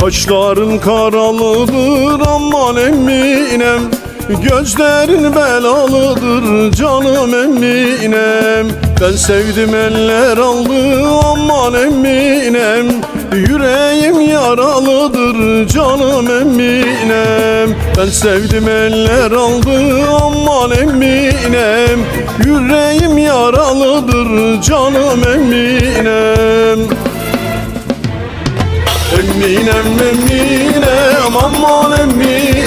Kaşların karalıdır aman eminem Gözlerin belalıdır canım eminem Ben sevdim eller aldı aman eminem Yüreğim yaralıdır canım eminem Ben sevdim eller aldı aman eminem Yüreğim yaralıdır canım eminem Eminem eminem aman eminem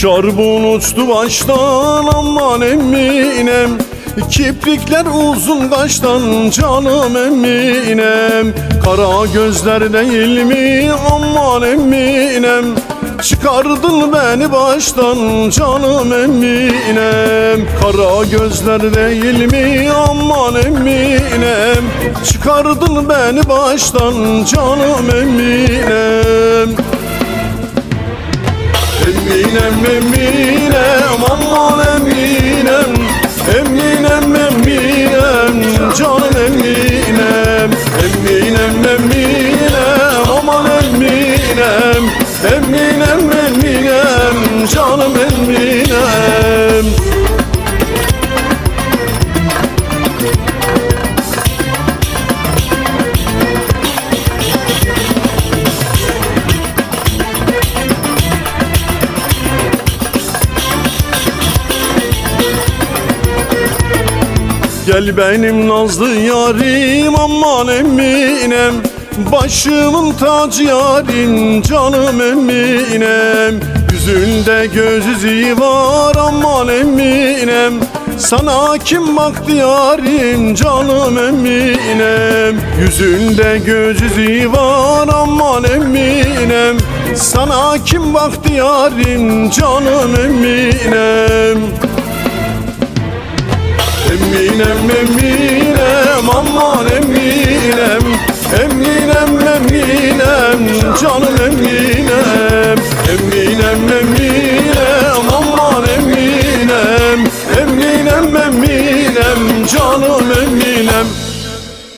Şarbon uçtu baştan aman eminem Kiprikler uzun kaştan canım eminem Kara gözler değil mi aman eminem Çıkardın beni baştan canım eminem Kara gözler değil mi aman eminem Çıkardın beni baştan canım eminem Eminem eminem aman eminem. Eminem eminem canım eminem. Eminem eminem aman eminem. Eminem eminem canım eminem Gel benim nazlı yarim aman eminem Başımın tacı yarim canım eminem Yüzünde göz izi var aman eminem Sana kim baktı yarim canım eminem Yüzünde göz izi var aman eminem Sana kim baktı yarim canım eminem Eminem eminem aman